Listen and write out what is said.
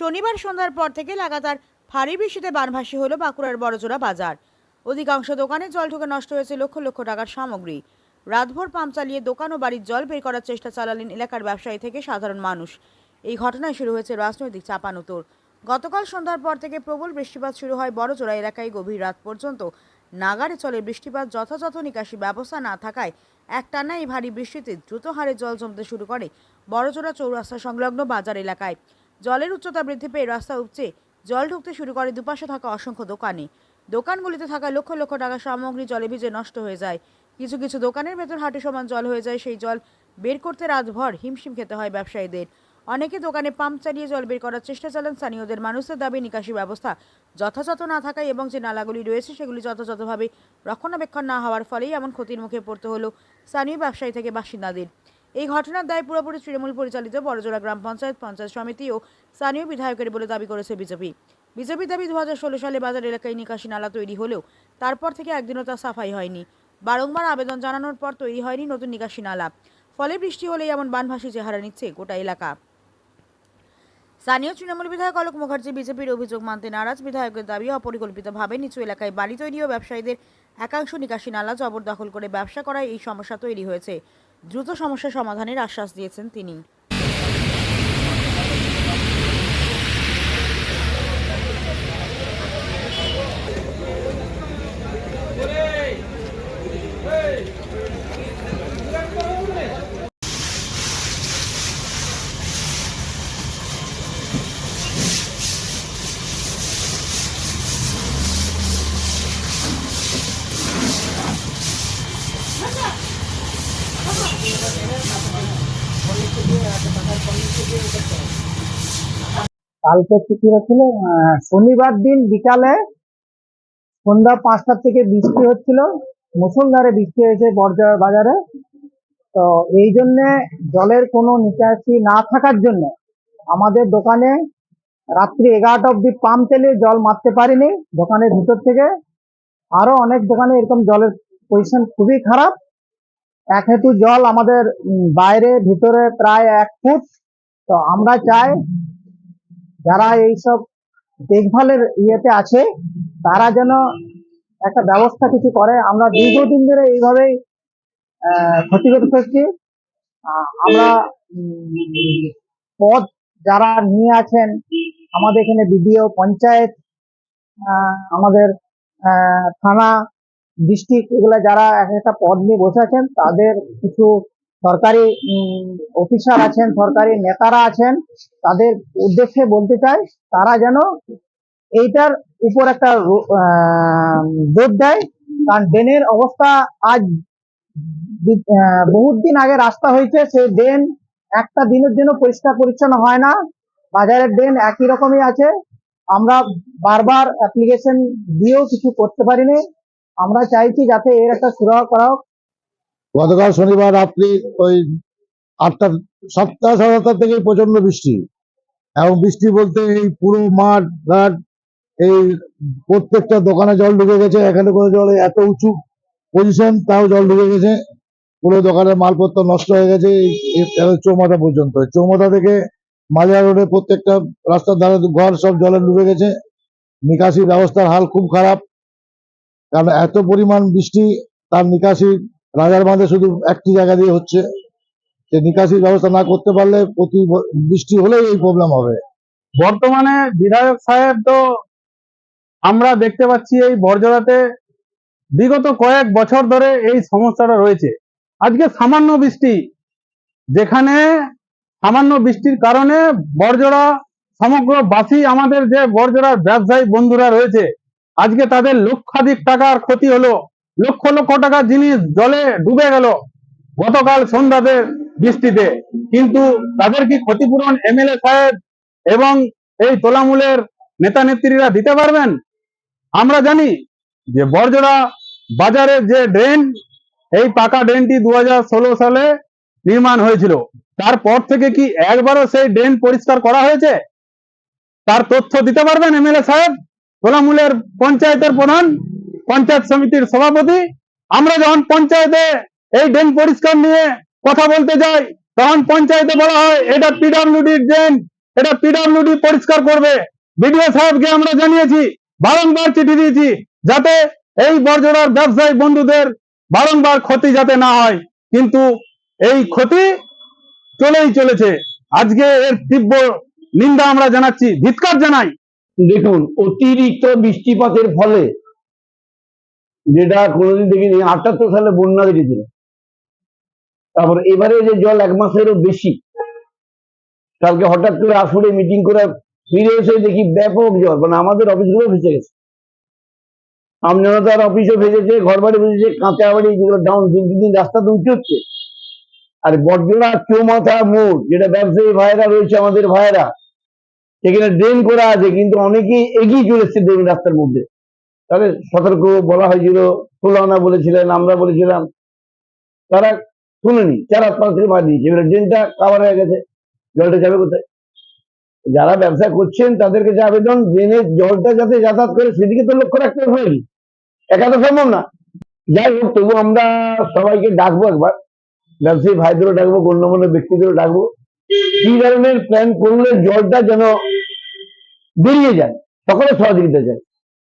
শনিবার সন্ধ্যার পর থেকে লাগাতার ভারী বৃষ্টিতে বানভাসী হলো বাঁকুড়ার বড়জোড়া বাজার। অধিকাংশ দোকানে জল ঢুকে নষ্ট হয়েছে লক্ষ লক্ষ টাকার সামগ্রী। রাতভর পাম্প চালিয়ে দোকান ও বাড়ির জল বের করার চেষ্টা চালালেন এলাকার ব্যবসায়ী থেকে সাধারণ মানুষ। এই ঘটনায় শুরু হয়েছে রাজনৈতিক চাপানুতোর। গতকাল সন্ধ্যার পর থেকে প্রবল বৃষ্টিপাত শুরু হয় বড়জোড়া এলাকায় গভীর রাত পর্যন্ত। নাগারে চলে বৃষ্টিপাত, যথাযথ নিকাশি ব্যবস্থা না থাকায় একটানা এই ভারী বৃষ্টিতে দ্রুত হারে জল জমতে শুরু করে বড়জোড়া চৌরাস্তা সংলগ্ন বাজার এলাকায়। জলের উচ্চতা বৃদ্ধি পেয়ে রাস্তা উপচে জল ঢুকতে শুরু করে দুপাশে থাকা অসংখ্য দোকানে। দোকানগুলিতে থাকা লক্ষ লক্ষ টাকার সামগ্রী জলে ভিজে নষ্ট হয়ে যায়। কিছু কিছু দোকানের ভেতর হাঁটু সমান জল হয়ে যায়, সেই জল বের করতে রাতভর হিমশিম খেতে হয় ব্যবসায়ীদের। অনেকে দোকানে পাম্প চালিয়ে জল বের করার চেষ্টা চালান, স্থানীয়দের মানুষের দাবি, নিকাশি ব্যবস্থা যথাযথ না থাকায় এবং যে নালাগুলি রয়েছে সেগুলি যথাযথভাবে রক্ষণাবেক্ষণ না হওয়ার ফলেই এমন ক্ষতির মুখে পড়তে হলো স্থানীয় ব্যবসায়ী থেকে বাসিন্দাদের। এই ঘটনার দায় পুরোপুরি তৃণমূল পরিচালিত বড়জোড়া গ্রাম পঞ্চায়েত পঞ্চায়েত সমিতি ও স্থানীয় বিধায়কের বলে দাবি করেছে বিজেপি। বিজেপি দাবি দু হাজার ষোলো সালে বাজার এলাকায় নিকাশি নালা তৈরি হলেও তারপর থেকে একদিনও তা সাফাই হয়নি। বারংবার আবেদন জানানোর পর তৈরি হয়নি নতুন নিকাশি নালা। ফলে বৃষ্টি হলেই এমন বানভাসী চেহারা নিচ্ছে গোটা এলাকা। স্থানীয় তৃণমূল বিধায়ক অলোক মুখার্জি, বিজেপির অভিযোগ মানতে নারাজ। বিধায়কের দাবি, অপরিকল্পিতভাবে নিচু এলাকায় বাড়ি তৈরি ও ব্যবসায়ীদের একাংশ নিকাশি নালা জবরদখল করে ব্যবসা করায় এই সমস্যা তৈরি হয়েছে। দ্রুত সমস্যা সমাধানের আশ্বাস দিয়েছেন তিনি। কালকে ছুটি হচ্ছিল শনিবার দিন বিকালে সন্ধ্যা পাঁচটার থেকে বৃষ্টি হচ্ছিল। মুসুলধারে বৃষ্টি হয়েছে বর্জা বাজারে। তো এই জন্যে জলের কোনো নিকাশি না থাকার জন্য আমাদের দোকানে রাত্রি এগারোটা অব্দি পাম্প তেলে জল মারতে পারিনি। দোকানের ভিতর থেকে আরও অনেক দোকানে এরকম জলের পজিশন খুবই খারাপ। এক হেতু জল আমাদের বাইরে, ভিতরে প্রায় এক ফুট। তো আমরা চাই যারা এইসব দেখভালের ইয়েতে আছে, তারা যেন একটা ব্যবস্থা কিছু করে। আমরা দীর্ঘদিন ধরে এইভাবেই ক্ষতিগ্রস্ত হচ্ছি। আমরা পদ যারা নিয়ে আছেন, আমাদের এখানে বিডিও, পঞ্চায়েত আমাদের থানা, ডিস্ট্রিক্ট, এগুলা যারা এক একটা পদ নিয়ে বসে আছেন, তাদের কিছু সরকারি অফিসার আছেন, সরকারি নেতারা আছেন, তাদের উদ্দেশ্যে বলতে চাই, তারা যেন এইটার উপর একটা জোর দেয়। কারণ ড্রেনের অবস্থা আজ বহুত দিন আগে রাস্তা হয়েছে, সেই ড্রেন একটা দিনের জন্য পরিষ্কার পরিচ্ছন্ন হয় না। বাজারের ড্রেন একই রকমই আছে। আমরা বারবার অ্যাপ্লিকেশন দিয়েও কিছু করতে পারিনি। আমরা চাইছি যাতে এর একটা সুরাহ করা হোক। গতকাল শনিবার রাত্রি ওই আটটা, সাতটা, সাড়ে সাতটা থেকে প্রচণ্ড বৃষ্টি। এবং বৃষ্টি বলতে এই পুরো মাঠ, ঘাট, এই প্রত্যেকটা দোকানে জল ঢুকে গেছে। এখানে কোনো জল এত উঁচু পজিশন তাও জল ঢুকে গেছে। পুরো দোকানের মালপত্র নষ্ট হয়ে গেছে। চৌমাথা পর্যন্ত। চৌমাথা থেকে মালিয়া রোডে প্রত্যেকটা রাস্তার ধারে ঘর সব জলে ডুবে গেছে। নিকাশি ব্যবস্থার হাল খুব খারাপ। কারণ এত পরিমাণ বৃষ্টি, তার নিকাশি রাজার বাঁধে শুধু একটি জায়গা দিয়ে হচ্ছে যে নিকাশি ব্যবস্থা না করতে পারলে প্রতি বৃষ্টি হলেই এই প্রবলেম হবে। বর্তমানে বিধায়ক সাহেব তো আমরা দেখতে পাচ্ছি এই বর্জরাতে বিগত কয়েক বছর ধরে এই সমস্যাটা রয়েছে। আজকে সামান্য বৃষ্টি, যেখানে সামান্য বৃষ্টির কারণে বর্জরা সমগ্র বাসী আমাদের যে বর্জরার ব্যবসায়ী বন্ধুরা রয়েছে, আজকে তাদের লক্ষাধিক টাকার ক্ষতি হলো। লক্ষ লক্ষ টাকার জিনিস জলে ডুবে গেল। গতকাল সন্ধ্যাতে বৃষ্টিতে। কিন্তু তাদের কি ক্ষতিপূরণ এমএলএ সাহেব এবং এই তোলামূলের নেতা নেত্রীরা দিতে পারবেন? আমরা জানি যে বর্জরা বাজারের যে ড্রেন, এই পাকা ড্রেনটি দু হাজার ষোলো সালে নির্মাণ হয়েছিল। তারপর থেকে কি একবারও সেই ড্রেন পরিষ্কার করা হয়েছে? তার তথ্য দিতে পারবেন এমএলএ সাহেব? তোলামূলের পঞ্চায়েতের প্রধান পঞ্চায়েত সমিতির সভাপতি। আমরা যখন পঞ্চায়েতে এই ড্রেন পরিষ্কার নিয়ে কথা বলতে যাই, তখন পঞ্চায়েতে বলা হয়, এটা পিডব্লিউডির ড্রেন, এটা পিডব্লিউডি পরিষ্কার করবে। বিডিও সাহেবকে আমরা জানিয়েছি, বারংবার চিঠি দিয়েছি, যাতে এই বর্জরার ব্যবসায়ী বন্ধুদের বারংবার ক্ষতি যাতে না হয়। কিন্তু এই ক্ষতি চলেই চলেছে। আজকে এর তীব্র নিন্দা আমরা জানাচ্ছি, ধিৎকার জানাই। দেখুন, অতিরিক্ত বৃষ্টিপাতের ফলে যেটা কোনোদিন দেখিনি, আটাত্তর সালে বন্যা দেখেছিল তারপর এবারে যে জল এক মাসেরও বেশি, কালকে হঠাৎ করে আসরে মিটিং করে ফিরে এসে দেখি ব্যাপক জল মানে আমাদের অফিসগুলো ভেসে গেছে। আমজনতার অফিসও ভেসেছে ঘর বাড়ি ভেসেছে কাঁচা বাড়ি যেগুলো ডাউন দিন দিন রাস্তা তো উঠে হচ্ছে। আর বর্জনা চৌমাথা মোড়, যেটা ব্যবসায়ী ভাইরা রয়েছে, আমাদের ভাইরা সেখানে ড্রেন করা আছে, কিন্তু অনেকেই এগিয়ে চলেছে ড্রেন রাস্তার মধ্যে। তাহলে সতর্ক বলা হয়েছিল ষোলানা বলেছিলেন, আমরা বলেছিলাম, তারা শুনেনি, চার হাত পাঁচ থেকে মার দিয়েছে। এবারে ড্রেনটা কাভার হয়ে গেছে, জলটা যাবে কোথায়? যারা ব্যবসা করছেন তাদের কাছে আবেদন ড্রেনের জলটা যাতে যাতায়াত করে, সেদিকে তো লক্ষ্য রাখতে হবে একা তো সম্ভব না। যাই হোক, তবু আমরা সবাইকে ডাকবো একবার। ব্যবসায়ী ভাইদেরও ডাকবো, গণ্যমান্য ব্যক্তিদেরও ডাকবো। কি ধরনের প্ল্যান করলে জলটা যেন বেরিয়ে যায়, সকলের সহযোগিতা চাই।